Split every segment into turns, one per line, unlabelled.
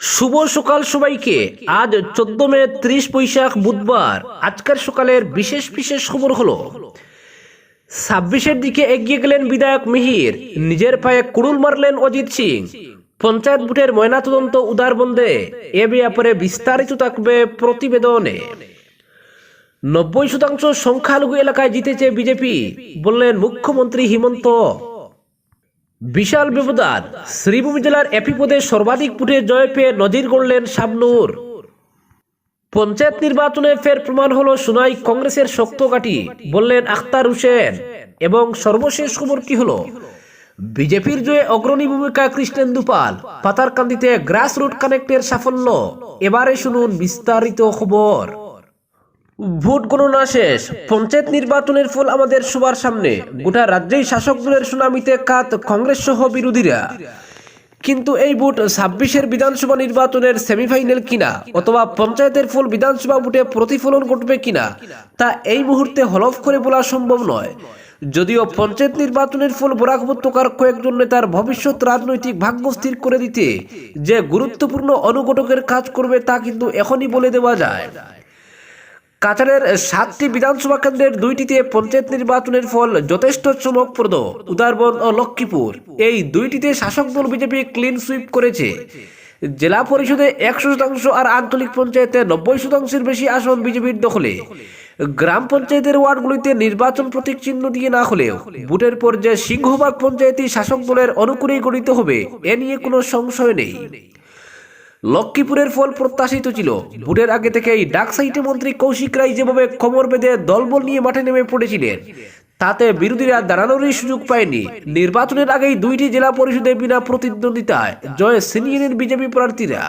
শুভ সকাল সবাইকে। আজ চোদ্দ মে ত্রিশ বৈশাখ বুধবার। আজকের সকালের বিশেষ বিশেষ খবর হলো, ছাব্বিশের দিকে এগিয়ে গেলেন বিধায়ক মিহির। নিজের পায়ে কুড়ুল মারলেন অজিত সিং। পঞ্চায়েত ভোটের ময়নাতদন্ত উদার বন্ধে এ ব্যাপারে বিস্তারিত থাকবে প্রতিবেদনে। নব্বই শতাংশ সংখ্যালঘু এলাকায় জিতেছে বিজেপি, বললেন মুখ্যমন্ত্রী হিমন্ত বিশাল ব্যবধান শ্রীভূমি জেলার এপি পদে সর্বাধিক ভোটে জয় পেয়ে নজির গড়লেন শাবনুর। পঞ্চায়েত নির্বাচনে ফের প্রমাণ হলো সোনাই কংগ্রেসের শক্ত কাঠি, বললেন আখতার হোসেন। এবং সর্বশেষ খবর কি হলো? বিজেপির জয়ে অগ্রণী ভূমিকা কৃষ্ণেন্দু পাল, পাতারকান্দিতে গ্রাস রুট কানেক্টের সাফল্য। এবারে শুনুন বিস্তারিত খবর। ভোট গণনা শেষ। পঞ্চায়েত নির্বাচনের ফল আমাদের সবার সামনে। গোটা রাজ্যেই শাসক দলের সুনামিতে কাত কংগ্রেস সহ বিরোধীরা। কিন্তু এই ভোট ছাব্বিশের বিধানসভা নির্বাচনের সেমিফাইনাল কিনা? অথবা পঞ্চায়েতের ফল বিধানসভা ভোটে প্রতিফলন ঘটবে কিনা? তা এই মুহূর্তে হলফ করে বলা সম্ভব নয়। যদিও পঞ্চায়েত নির্বাচনের ফল বরাক উপত্যকার কয়েকজন নেতার ভবিষ্যৎ রাজনৈতিক ভাগ্য স্থির করে দিতে যে গুরুত্বপূর্ণ অনুঘটকের কাজ করবে তা কিন্তু এখনই বলে দেওয়া যায়। কাছাড়ের সাতটি বিধানসভা কেন্দ্রের দুইটিতে পঞ্চায়েত নির্বাচনের ফল যথেষ্ট চমকপ্রদ, উদারবন ও লক্ষ্মীপুর। এই দুইটিতে শাসক দল বিজেপি ক্লিন সুইপ করেছে। জেলা পরিষদে একশো শতাংশ আর আঞ্চলিক পঞ্চায়েতে নব্বই শতাংশের বেশি আসন বিজেপির দখলে। গ্রাম পঞ্চায়েতের ওয়ার্ডগুলিতে নির্বাচন প্রতীক চিহ্ন দিয়ে না হলেও বুটের পর যে সিংহভাগ পঞ্চায়েতই শাসক দলের অনুকূলেই গঠিত হবে, এ নিয়ে কোনো সংশয় নেই। লক্ষ্মীপুরের ফল প্রত্যাশিত ছিল। ভোটের আগে থেকেই ডাক সাইটে মন্ত্রী কৌশিক রায় যেভাবে খবর বেঁধে দলবল নিয়ে মাঠে নেমে পড়েছিলেন, তাতে বিরোধীরা দাঁড়ানোরই সুযোগ পায়নি। নির্বাচনের আগেই দুইটি জেলা পরিষদে বিনা প্রতিদ্বন্দ্বিতায় জয় সিনিয়রের বিজেপি প্রার্থীরা।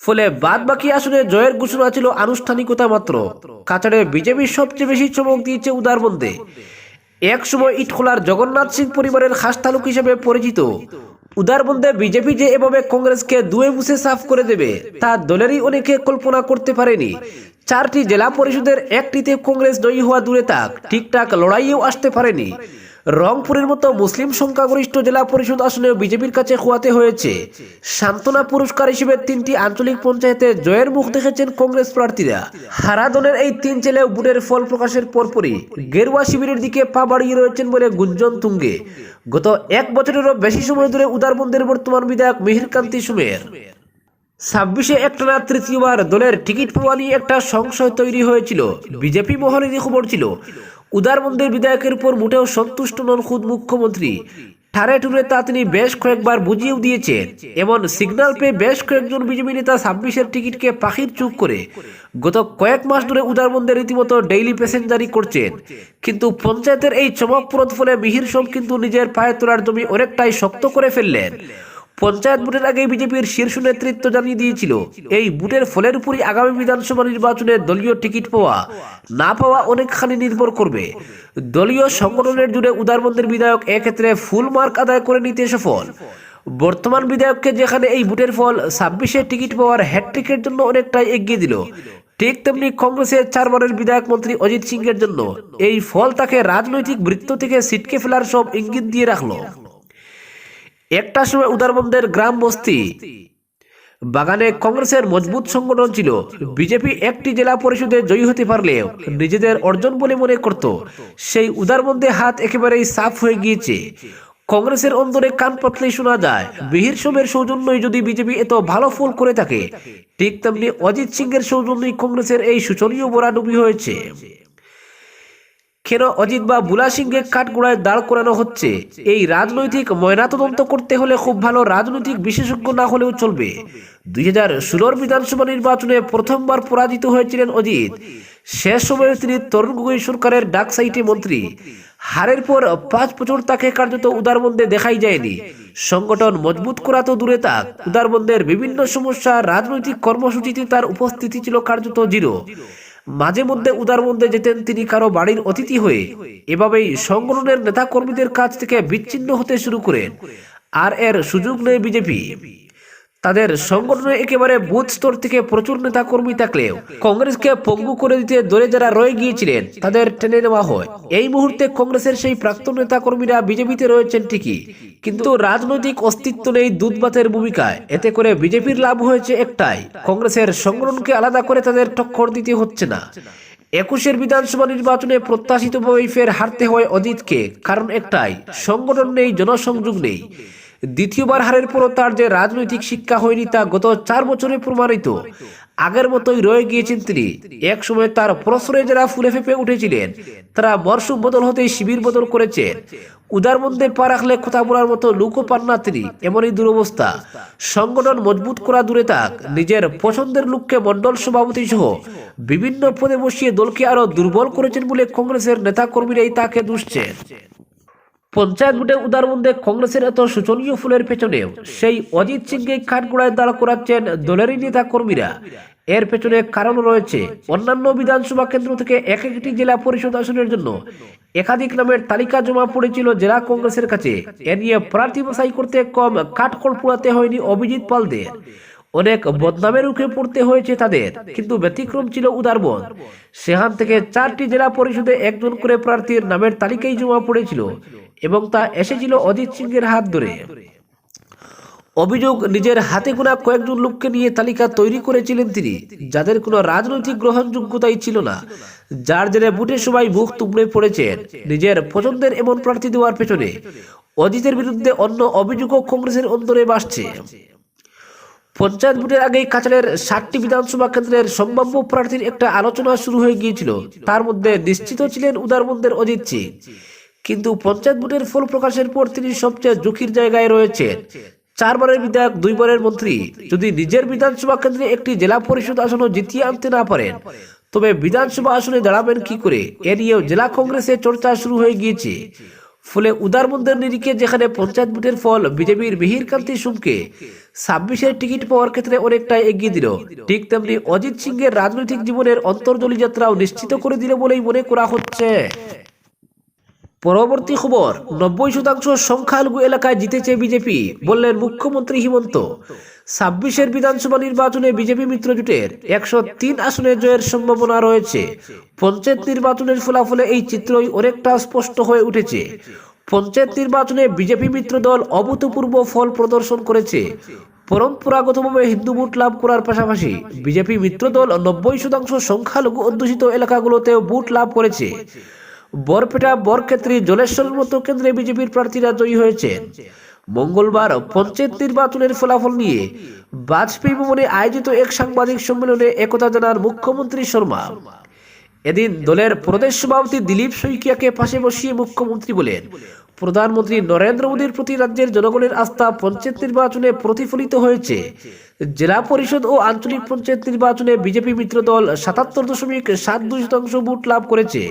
ফলে বাদ বাকি আসনে জয়ের ঘোষণা ছিল আনুষ্ঠানিকতা মাত্র। কাছাড়ে বিজেপির সবচেয়ে বেশি চমক দিয়েছে উদারবন্দে এক সময় ইটখোলার জগন্নাথ সিং পরিবারের খাস তালুক হিসেবে পরিচিত। উদারবন্দে বিজেপি যে এভাবে কংগ্রেসকে দুয়ে মুছে সাফ করে দেবে, তা দলেরই অনেকে কল্পনা করতে পারেনি। চারটি জেলা পরিষদের একটিতে কংগ্রেস জয়ী হওয়া দূরে থাক, ঠিকঠাক লড়াইও আসতে পারেনি। রংপুরের মতো মুসলিম সংখ্যাগরিষ্ঠ জেলা পরিষদ আসনেও বিজেপির কাছে খোয়াতে হয়েছে। সান্ত্বনা পুরস্কার হিসেবে তিনটি আঞ্চলিক পঞ্চায়েতে জয়ের মুখ দেখেছেন কংগ্রেস প্রার্থীরা। হারাদনের এই তিন জেলেও বুটের ফল প্রকাশের পরপরই গেরুয়া শিবিরের দিকে পা বাড়িয়ে রয়েছেন বলে গুঞ্জন তুঙ্গে। গত এক বছরেরও বেশি সময় ধরে উদারবন্দের বর্তমান বিধায়ক মিহিরকান্তি সুমের। ছাব্বিশে একটানা তৃতীয়বার দলের টিকিট পাওয়া নিয়ে একটা সংশয় তৈরি হয়েছিল। বিজেপি মহলেরই খবর ছিল উদারবন্দের বিধায়কের উপর মোটেও সন্তুষ্ট নন খুদ মুখ্যমন্ত্রী। ঠারে টুরে তা তিনি বেশ কয়েকবার বুঝিয়েও দিয়েছেন। এমন সিগন্যাল পেয়ে বেশ কয়েকজন বিজেপি নেতা ছাব্বিশের টিকিটকে পাখির চুপ করে গত কয়েক মাস ধরে উদারবন্দে রীতিমতো ডেইলি প্যাসেঞ্জারি করছেন। কিন্তু পঞ্চায়েতের এই চমকপ্রদ ফলে মিহির সোম কিন্তু নিজের পায়ে তোলার জমি অনেকটাই শক্ত করে ফেললেন। পঞ্চায়েত ভোটের আগে বিজেপির শীর্ষ নেতৃত্ব জানিয়ে দিয়েছিল, এই ভোটের ফলের উপরই আগামী বিধানসভা নির্বাচনে দলীয় টিকিট পাওয়া, না পাওয়া অনেকখানি নির্ভর করবে। দলীয় সংগঠনের জুড়ে উদারবন্দের বিধায়ক এক্ষেত্রে ফুল মার্ক আদায় করে নিতে সফল। বর্তমান বিধায়ককে যেখানে এই ভোটের ফল, ছাব্বিশে টিকিট পাওয়ার হ্যাট্রিকের জন্য অনেকটাই এগিয়ে দিল। ঠিক তেমনি কংগ্রেসের চারবারের বিধায়ক মন্ত্রী অজিত সিং এর জন্য এই ফল তাকে রাজনৈতিক বৃত্ত থেকে ছিটকে ফেলার সব ইঙ্গিত দিয়ে রাখল। একটা সময় উদারবন্দের গ্রাম বস্তি। বাগানে কংগ্রেসের মজবুত সংগঠন ছিল। বিজেপি একটি জেলা পরিষদে জয়ী হতে পারলেও নিজেদের অর্জন বলে মনে করত। সেই উদারবন্দে হাত একেবারেই সাফ হয়ে গিয়েছে। কংগ্রেসের অন্দরে কান পাতলেই শোনা যায়, বিহির সোমের সৌজন্যই যদি বিজেপি এত ভালো ফল করে থাকে, ঠিক তেমনি অজিত সিং এর সৌজন্যই কংগ্রেসের এই শোচনীয় বোরাডুবি হয়েছে। কেন অজিত বা বুলা সিংকে কাঠগোড়ায় দাঁড় করানো হচ্ছে? এই রাজনৈতিক ময়নাতদন্ত করতে হলে খুব ভালো রাজনৈতিক বিশেষজ্ঞ না হলেও চলবে। দুই হাজার ষোলোর বিধানসভা নির্বাচনে প্রথমবার পরাজিত হয়েছিলেন অজিত। শেষ সময়ে তিনি তরুণ গগৈ সরকারের ডাক সাইটে মন্ত্রী। হারের পর পাঁচ বছর তাকে কার্যত উদারবন্দে দেখাই যায়নি। সংগঠন মজবুত করা তো দূরে থাক উদারবন্দের বিভিন্ন সমস্যা রাজনৈতিক কর্মসূচিতে তার উপস্থিতি ছিল কার্যত জিরো। মাঝে মধ্যে উদার মধ্যে যেতেন তিনি কারও বাড়ির অতিথি হয়ে। এভাবেই সংগঠনের নেতাকর্মীদের কাছ থেকে বিচ্ছিন্ন হতে শুরু করেন। আর এর সুযোগ নেই বিজেপি। তাদের সংগঠনে একেবারে বুথ স্তর থেকে প্রচুর নেতা কর্মী থাকলেও কংগ্রেসকে পঙ্গু করে দিতে দলে যারা রয়ে গিয়েছিলেন, তাদের টেনে নেওয়া হয়। এই মুহূর্তে কংগ্রেসের সেই প্রাক্তন নেতা কর্মীরা বিজেপিতে রয়েছেন ঠিকই, কিন্তু রাজনৈতিক অস্তিত্ব নেই দুধবাতের ভূমিকায়। এতে করে বিজেপির লাভ হয়েছে একটাই, কংগ্রেসের সংগঠনকে আলাদা করে তাদের টক্কর দিতে হচ্ছে না। একুশের বিধানসভা নির্বাচনে প্রত্যাশিতভাবেই ফের হারতে হয় অজিতকে, কারণ একটাই, সংগঠন নেই, জনসংযোগ নেই। দ্বিতীয়বার হারের পরও তার যে রাজনৈতিক শিক্ষা হয়নি তা গত চার বছরে প্রমাণিত। আগের মতোই রয়ে গিয়েছেন তিনি। এক সময় তার প্রশ্রয়ে যারা ফুলে ফেপে উঠেছিলেন, তারা মরশুম বদল হতেই শিবির বদল করেছেন উদার মধ্যে পা রাখলে কথা বলার মতো লুকও পান না তিনি, এমনই দুরবস্থা। সংগঠন মজবুত করা দূরে থাক, নিজের পছন্দের লোককে মন্ডল সভাপতি সহ বিভিন্ন পদে বসিয়ে দলকে আরও দুর্বল করেছেন বলে কংগ্রেসের নেতা কর্মীরাই তাকে দুষছেন। পঞ্চায়েত ভোটে উদারবন্দে কংগ্রেসের এত শোচনীয় ফুলের পেছনেও সেই অজিত সিংকে কাঠগোড়ায় দাঁড় করাচ্ছেন দলেরই নেতা কর্মীরা। এর পেছনে কারণ রয়েছে অন্যান্য বিধানসভা কেন্দ্র থেকে এক একটি জেলা পরিষদ আসনের জন্য। একাধিক নামের তালিকা জমা পড়েছিল জেলা কংগ্রেসের কাছে। এ নিয়ে প্রার্থী বাছাই করতে কম কাঠকড় পোড়াতে হয়নি অভিজিৎ পালদের অনেক বদনামের মুখে পড়তে হয়েছে তাদের, কিন্তু ব্যতিক্রম ছিল উদারবন সেখান থেকে চারটি জেলা পরিষদে একজন করে প্রার্থীর নামের তালিকাই জমা পড়েছিল। এবং তা এসেছিল অজিত সিংয়ের হাত ধরে। অভিযোগ, নিজের হাতে গোনা কয়েকজন লোককে নিয়ে তালিকা তৈরি করেছিলেন তিনি, যাদের কোনো রাজনৈতিক গ্রহণযোগ্যতাই ছিল না, যার জেরে বুটে সবাই মুখ তুবড়ে পড়েছেন নিজের পছন্দের এমন প্রার্থী দেওয়ার পেছনে অজিতের বিরুদ্ধে অন্য অভিযোগও কংগ্রেসের অন্তরে বাসছে। পঞ্চায়েত ভোটের আগেই কাছাড়ের ষাটটি বিধানসভা কেন্দ্রের সম্ভাব্য প্রার্থীর একটা আলোচনা শুরু হয়ে গিয়েছিল। তার মধ্যে নিশ্চিত ছিলেন উদারবন্দের অজিত সিং। কিন্তু পঞ্চায়েত ভোটের ফল প্রকাশের পর তিনি সবচেয়ে ঝুঁকির জায়গায় রয়েছেন চারবারের বিধায়ক, দুইবারের মন্ত্রী। যদি নিজের বিধানসভা কেন্দ্রে একটি জেলা পরিষদ আসনও জিতিয়ে আনতে না পারেন, তবে বিধানসভা আসনে দাঁড়াবেন কি করে? এ নিয়েও জেলা কংগ্রেসে চর্চা শুরু হয়ে গিয়েছে। ফলে উদারবন্দের নিরিখে যেখানে পঞ্চায়েত ভোটের ফল বিজেপির মিহির কান্তি সুমকে, ছাব্বিশের টিকিট পাওয়ার ক্ষেত্রে অনেকটাই এগিয়ে দিল। ঠিক তেমনি অজিত সিংয়ের রাজনৈতিক জীবনের অন্তর্দলী যাত্রাও নিশ্চিত করে দিল বলেই মনে করা হচ্ছে। পরবর্তী খবর, নব্বই শতাংশ সংখ্যালঘু এলাকায় জিতেছে বিজেপি, বললেন মুখ্যমন্ত্রী হিমন্ত। ছাব্বিশের বিধানসভা নির্বাচনে বিজেপি মিত্র জোটের একশো তিন আসনে জয়ের সম্ভাবনা রয়েছে। পঞ্চায়েত নির্বাচনের ফলাফলে এই চিত্রই অনেকটা স্পষ্ট হয়ে উঠেছে। পঞ্চায়েত নির্বাচনে বিজেপি মিত্র দল অভূতপূর্ব ফল প্রদর্শন করেছে। পরম্পরাগতভাবে হিন্দু ভোট লাভ করার পাশাপাশি বিজেপি মিত্র দল নব্বই শতাংশ সংখ্যালঘু অধ্যুষিত এলাকাগুলোতেও ভোট লাভ করেছে। বরপেটা বরক্ষেত্রী জলেশ্বরের মতো কেন্দ্রে বিজেপির প্রার্থীরা জয়ী হয়েছেন মঙ্গলবার পঞ্চায়েত নির্বাচনের ফলাফল নিয়ে বাজপেয়ী ভবনে আয়োজিত এক সাংবাদিক সম্মেলনে একথা জানান মুখ্যমন্ত্রী শর্মা। এদিন দলের প্রদেশ সভাপতি দিলীপ শইকিয়াকে পাশে বসিয়ে মুখ্যমন্ত্রী বলেন, প্রধানমন্ত্রী নরেন্দ্র মোদীর প্রতি রাজ্যের জনগণের আস্থা পঞ্চায়েত নির্বাচনে প্রতিফলিত হয়েছে। জেলা পরিষদ ও আঞ্চলিক পঞ্চায়েত নির্বাচনে বিজেপি মিত্র দল সাতাত্তর দশমিক সাত দুই শতাংশ ভোট লাভ করেছে।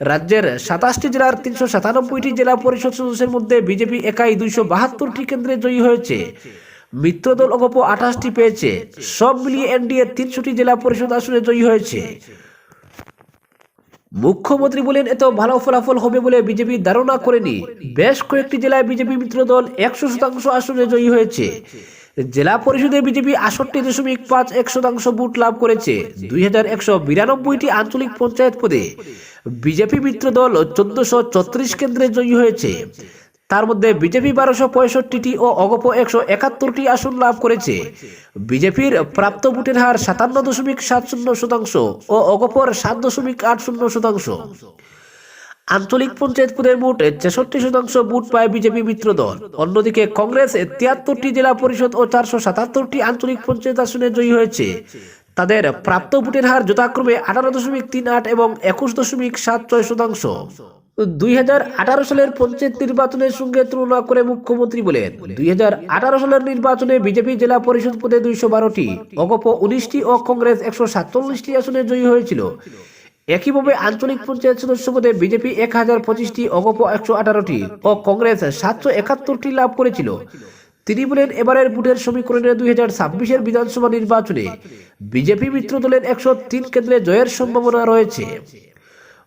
রাজ্যের সাতাশটি জেলার তিনশো সাতানব্বইটি জেলা পরিষদ সদস্যের মধ্যে বিজেপি একাই দুইশো বাহাত্তরটি কেন্দ্রে জয়ী হয়েছে। মিত্রদল অগপ আঠাশটি পেয়েছে। সব মিলিয়ে এনডিএ তিনশোটি জেলা পরিষদ আসনে জয়ী হয়েছে। মুখ্যমন্ত্রী বলেন, এত ভালো ফলাফল হবে বলে বিজেপি ধারণা করেনি। বেশ কয়েকটি জেলায় বিজেপি মিত্র দল একশো শতাংশ আসনে জয়ী হয়েছে। জেলা পরিষদে বিজেপি আষট্টি দশমিক পাঁচ এক শতাংশ ভোট লাভ করেছে। দুই হাজার একশো বিরানব্বইটি আঞ্চলিক পঞ্চায়েত পদে বিজেপি মিত্র দল চোদ্দশো ছত্রিশ কেন্দ্রে জয়ী হয়েছে। তার মধ্যে বিজেপি বারোশো পঁয়ষট্টিটি ও অগপ একশো একাত্তরটি আসন লাভ করেছে। বিজেপির প্রাপ্ত ভোটের হার সাতান্ন দশমিক সাত শূন্য শতাংশ ও অগপর সাত দশমিক আট শূন্য শতাংশ। আঞ্চলিক পঞ্চায়েত পদের মোট ছেষট্টি শতাংশ ভোট পায় বিজেপি মিত্র দল। অন্যদিকে কংগ্রেস তিয়াত্তরটি জেলা পরিষদ ও চারশো সাতাত্তরটি আঞ্চলিক পঞ্চায়েত আসনে জয়ী হয়েছে। তাদের প্রাপ্ত ভোটের হার যথাক্রমে আঠারো দশমিক তিন আট এবং একুশ দশমিক সাত ছয় শতাংশ। দুই হাজার আঠারো সালের পঞ্চায়েত নির্বাচনের সঙ্গে তুলনা করে মুখ্যমন্ত্রী বলেন, দুই হাজার আঠারো সালের নির্বাচনে বিজেপি জেলা পরিষদ পদে দুইশো বারোটি, অগপ উনিশটি ও কংগ্রেস একশো সাতচল্লিশটি আসনে জয়ী হয়েছিল। একইভাবে আঞ্চলিক পঞ্চায়েত সদস্য পদে বিজেপি এক হাজার পঁচিশটি, অগপ একশো আঠারোটি ও কংগ্রেস সাতশো একাত্তরটি লাভ করেছিল। তিনি বলেন এবারের ভোটের সমীকরণে দুই হাজার ছাব্বিশের বিধানসভা নির্বাচনে বিজেপি মিত্র দলের একশো তিন কেন্দ্রে জয়ের সম্ভাবনা রয়েছে।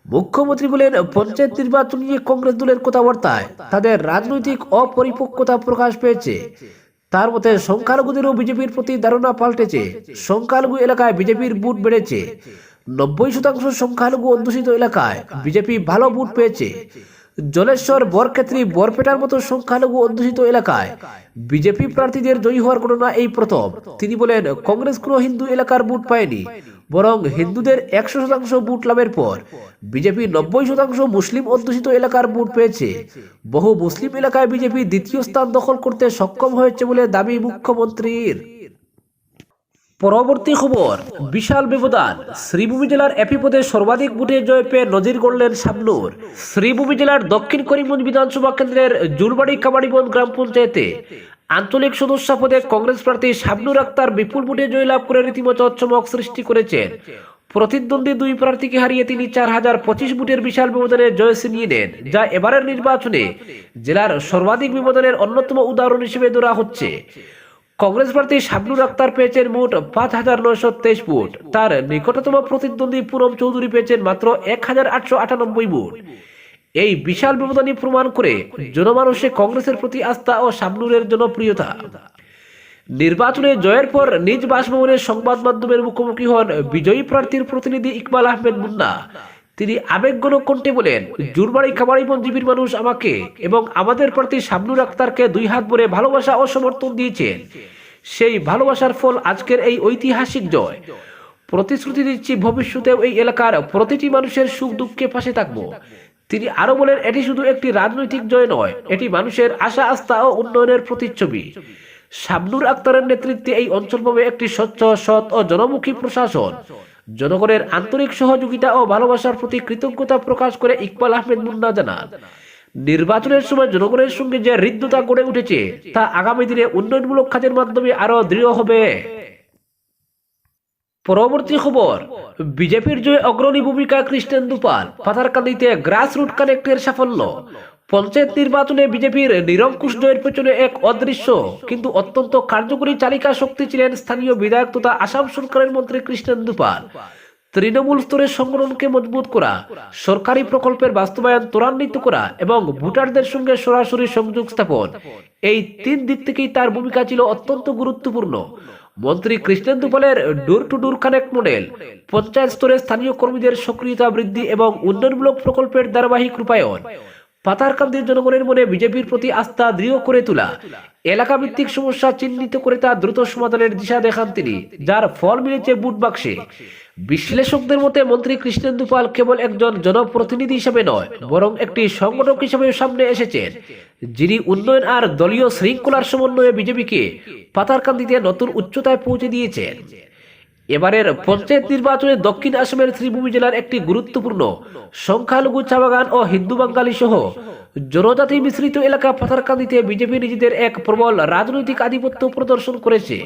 মুখ্যমন্ত্রী বলেন, পঞ্চায়েত নির্বাচন নিয়ে কংগ্রেস দলের কথাবার্তায় তাদের রাজনৈতিক অপরিপক্কতা প্রকাশ পেয়েছে। তার মতে, সংখ্যালঘুদেরও বিজেপির প্রতি ধারণা পাল্টেছে। সংখ্যালঘু এলাকায় বিজেপির বুট বেড়েছে। নব্বই শতাংশ সংখ্যালঘু অধ্যুষিত এলাকায় বিজেপি ভালো ভোট পেয়েছে। জলেশ্বর, বরক্ষেত্রী, বরপেটার মতো সংখ্যালঘু অধ্যুষিত এলাকায় বিজেপি প্রার্থীদের জয়ী হওয়ার ঘটনা এই প্রথম। তিনি বলেন, কংগ্রেস কোনো হিন্দু এলাকার ভোট পায়নি, বরং হিন্দুদের একশো শতাংশ ভোট লাভের পর বিজেপি নব্বই শতাংশ মুসলিম অধ্যুষিত এলাকার ভোট পেয়েছে। বহু মুসলিম এলাকায় বিজেপি দ্বিতীয় স্থান দখল করতে সক্ষম হয়েছে বলে দাবি মুখ্যমন্ত্রীর। পরবর্তী খবর। বিশাল ব্যবধান। শ্রীভূমি জেলার এপি পদে সর্বাধিক ভোটে জয় পেয়ে নজির গড়লেন শাবনুর। শ্রীভূমি জেলার দক্ষিণ করিমগঞ্জ বিধানসভা কেন্দ্রের জুলবাড়ি কাবাড়িবন গ্রাম পঞ্চায়েতে আঞ্চলিক সদস্য পদে কংগ্রেস প্রার্থী শাবনুর আক্তার বিপুল ভোটে জয়লাভ করে রীতিমতো চমক সৃষ্টি করেছেন। প্রতিদ্বন্দ্বী দুই প্রার্থীকে হারিয়ে তিনি চার হাজার পঁচিশ ভোটের বিশাল ব্যবধানে জয় ছিনিয়ে নেন, যা এবারের নির্বাচনে জেলার সর্বাধিক ব্যবধানের অন্যতম উদাহরণ হিসেবে ধরা হচ্ছে। কংগ্রেস প্রার্থী শাবনুর আক্তার পেয়েছেন মোট পাঁচ হাজার নয়শো তেইশ ভোট। তার নিকটতম প্রতিদ্বন্দ্বী পুরম চৌধুরী পেয়েছেন মাত্র এক হাজার আটশো আটানব্বই ভোট। এই বিশাল ব্যবধানই প্রমাণ করে জনমানুষে কংগ্রেসের প্রতি আস্থা ও শাবনুরের জনপ্রিয়তা। নির্বাচনে জয়ের পর নিজ বাসভবনের সংবাদ মাধ্যমের মুখোমুখি হন বিজয়ী প্রার্থীর প্রতিনিধি ইকবাল আহমেদ মুন্না। তিনি আবেগগুলো কোনটি বলেন? জুরবাড়ি খামারি বঞ্জীবীর মানুষ আমাকে এবং আমাদের প্রতি শাবনুর আক্তারকে দুই হাত ভরে ভালোবাসা ও সমর্থন দিয়েছেন। সেই ভালোবাসার ফল আজকের এই ঐতিহাসিক জয়। প্রতিশ্রুতি দিচ্ছি ভবিষ্যতেও এই এলাকার প্রতিটি মানুষের সুখ দুঃখে পাশে থাকব। তিনি আরও বলেন, এটি শুধু একটি রাজনৈতিক জয় নয়, এটি মানুষের আশা, আস্থা ও উন্নয়নের প্রতিচ্ছবি। শাবনুর আক্তারের নেতৃত্বে এই অঞ্চল পাবে একটি স্বচ্ছ, সৎ ও জনমুখী প্রশাসন। জনগণের আন্তরিক সহযোগিতা ও ভালোবাসার প্রতি কৃতজ্ঞতা প্রকাশ করে ইকবাল আহমেদ মুন্না জানান, নির্বাচনের সময় জনগণের সঙ্গে যে হৃদ্যতা গড়ে উঠেছে, তা আগামী দিনে উন্নয়নমূলক কাজের মাধ্যমে আরও দৃঢ় হবে। পরবর্তী খবর, বিজেপির জয় অগ্রণী ভূমিকা কৃষ্ণেন দুপাল পাথারকান্দিতে গ্রাসরুট কানেক্টের সাফল্য। পঞ্চায়েত নির্বাচনে বিজেপির নিরঙ্কুশ জয়ের পেছনে এক অদৃশ্য, কিন্তু অত্যন্ত কার্যকরী চালিকা শক্তি ছিলেন স্থানীয় বিধায়ক তথা আসাম সরকারের মন্ত্রী কৃষ্ণেন দুপাল তৃণমূল স্তরের সংগঠনকে মজবুত করা, সরকারি প্রকল্পের বাস্তবায়ন ত্বরান্বিত করা এবং ভোটারদের সঙ্গে সরাসরি সংযোগ স্থাপন, এই তিন দিক থেকেই তার ভূমিকা ছিল অত্যন্ত গুরুত্বপূর্ণ। মন্ত্রী কৃষ্ণেন্দু পালের door to door connect model, panchayat স্তরে স্থানীয় কর্মীদের সক্রিয়তা বৃদ্ধি এবং উন্নয়নমূলক প্রকল্পের ধারাবাহিক রূপায়ণ। পাতারকান্দির জনগণের মনে বিজেপির প্রতি আস্থা দৃঢ় করে তোলা। এলাকা ভিত্তিক সমস্যা চিহ্নিত করে তা দ্রুত সমাধানের দিশা দেখান তিনি, যার ফল মিলেছে বুট বাক্সে। বিশ্লেষকদের মতে, মন্ত্রী কৃষ্ণেন্দু পাল কেবল একজন জনপ্রতিনিধি হিসেবে নয়, বরং একটি সংগঠক হিসেবে সামনে এসেছেন। যিনি উন্নয়ন আর দলীয় শৃঙ্খলার সমন্বয়ে বিজেপিকে পাতারকান্দিতে নতুন উচ্চতায় পৌঁছে দিয়েছেন। এবারের পঞ্চায়েত নির্বাচনে দক্ষিণ আসামের ত্রিভূমি জেলার একটি গুরুত্বপূর্ণ সংখ্যালঘু চা বাগান ও হিন্দু বাঙালি সহ জনজাতি মিশ্রিত এলাকা পাথারকান্দিতে বিজেপি নিজেদের এক প্রবল রাজনৈতিক আধিপত্য প্রদর্শন করেছে।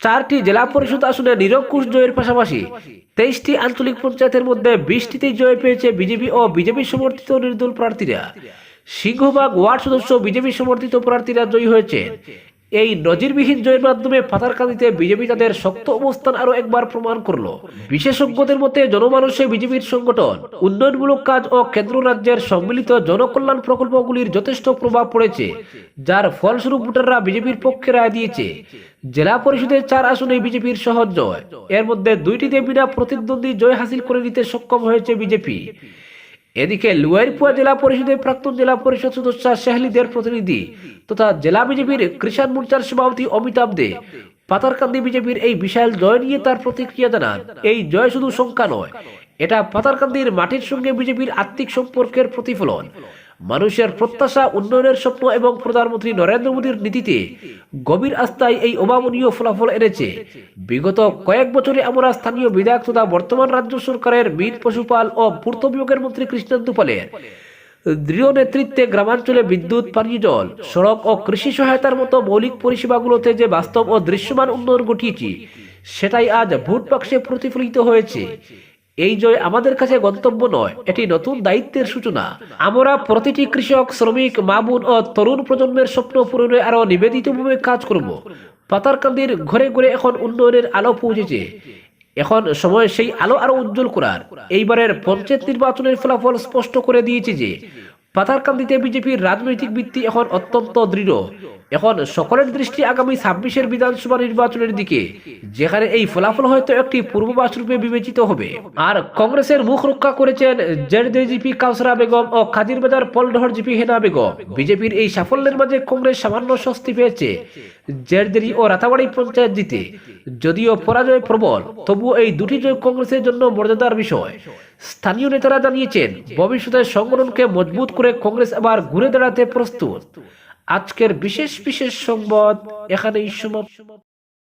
চারটি জেলা পরিষদ আসনে নিরঙ্কুশ জয়ের পাশাপাশি তেইশটি আঞ্চলিক পঞ্চায়েতের মধ্যে বিশটিতে জয় পেয়েছে বিজেপি ও বিজেপি সমর্থিত নির্দল প্রার্থীরা। সিংহবাগ ওয়ার্ড সদস্য বিজেপি সমর্থিত প্রার্থীরা জয়ী হয়েছে এই নজিরবিহীন জয়ের মাধ্যমে পাতারকান্দিতে বিজেপি তাদের শক্ত অবস্থান আরও একবার প্রমাণ করল। বিশেষজ্ঞদের মতে, জনমানুষে বিজেপির সংগঠন, উন্নয়নমূলক কাজ ও কেন্দ্র রাজ্যের সম্মিলিত জনকল্যাণ প্রকল্পগুলির যথেষ্ট প্রভাব পড়েছে, যার ফলস্বরূপ ভোটাররা বিজেপির পক্ষে রায় দিয়েছে। জেলা পরিষদের চার আসনে বিজেপির সহজ জয়। এর মধ্যে দুইটিতে বিনা প্রতিদ্বন্দ্বী জয় হাসিল করে নিতে সক্ষম হয়েছে বিজেপি। এদিকে লুয়াইরপুয়া জেলা পরিষদের প্রাক্তন জেলা পরিষদ সদস্য শেহলিদের প্রতিনিধি তথা জেলা বিজেপির কৃষাণ মোর্চার সভাপতি অমিতাভ দে পাতারকান্দি বিজেপির এই বিশাল জয় নিয়ে তার প্রতিক্রিয়া জানান। এই জয় শুধু সংখ্যা নয়, এটা পাতারকান্দির মাটির সঙ্গে বিজেপির আত্মিক সম্পর্কের প্রতিফলন। মানুষের প্রত্যাশা, উন্নয়নের স্বপ্ন এবং প্রধানমন্ত্রী নরেন্দ্র মোদীর নীতিতে গভীর আস্থায় এই অভাবনীয় ফলাফল এনেছে। বিগত কয়েক বছরে আমরা স্থানীয় বিধায়ক তথা বর্তমান রাজ্য সরকারের মীর, পশুপাল ও পূর্ত বিভাগের মন্ত্রী কৃষ্ণেন্দু পালের দৃঢ় নেতৃত্বে গ্রামাঞ্চলে বিদ্যুৎ, পানীয় জল, সড়ক ও কৃষি সহায়তার মতো মৌলিক পরিষেবাগুলোতে যে বাস্তব ও দৃশ্যমান উন্নয়ন ঘটিয়েছি, সেটাই আজ ভোট বাক্সে প্রতিফলিত হয়েছে। এই জয় আমাদের কাছে গন্তব্য নয়, এটি নতুন দায়িত্বের সূচনা। আমরা প্রতিটি কৃষক, শ্রমিক, মামুন ও তরুণ প্রজন্মের স্বপ্ন পূরণে আরও নিবেদিতভাবে কাজ করব। পাতারকান্দির ঘরে ঘরে এখন উন্নয়নের আলো পৌঁছেছে। এখন সময় সেই আলো আরও উজ্জ্বল করার। এইবারের পঞ্চায়েত নির্বাচনের ফলাফল স্পষ্ট করে দিয়েছে যে পাথারকান্দিতে বিজেপির রাজনৈতিক ভিত্তি এখন অত্যন্ত দৃঢ়। এখন সকলের দৃষ্টি আগামী ছাব্বিশের বিধানসভা নির্বাচনের দিকে, যেখানে এই ফলাফল হয়তো একটি পূর্বাভাস রূপে বিবেচিত হবে। আর কংগ্রেসের মুখ রক্ষা করেছেন জেডদে জিপি কাউসরা বেগম ও খাদির খাদিরবাজার পলডহর জিপি হেনা বেগম। বিজেপির এই সাফল্যের মাঝে কংগ্রেস সামান্য স্বস্তি পেয়েছে জেরদেরি ও রাতাবাড়ি পঞ্চায়েত জিতে। যদিও পরাজয় প্রবল, তবুও এই দুটি জয় কংগ্রেসের জন্য মর্যাদার বিষয়। স্থানীয় নেতারা জানিয়েছেন ভবিষ্যতে সংগঠনকে মজবুত করে কংগ্রেস আবার ঘুরে দাঁড়াতে প্রস্তুত। আজকের বিশেষ বিশেষ সংবাদ এখানেই সমাপ্ত।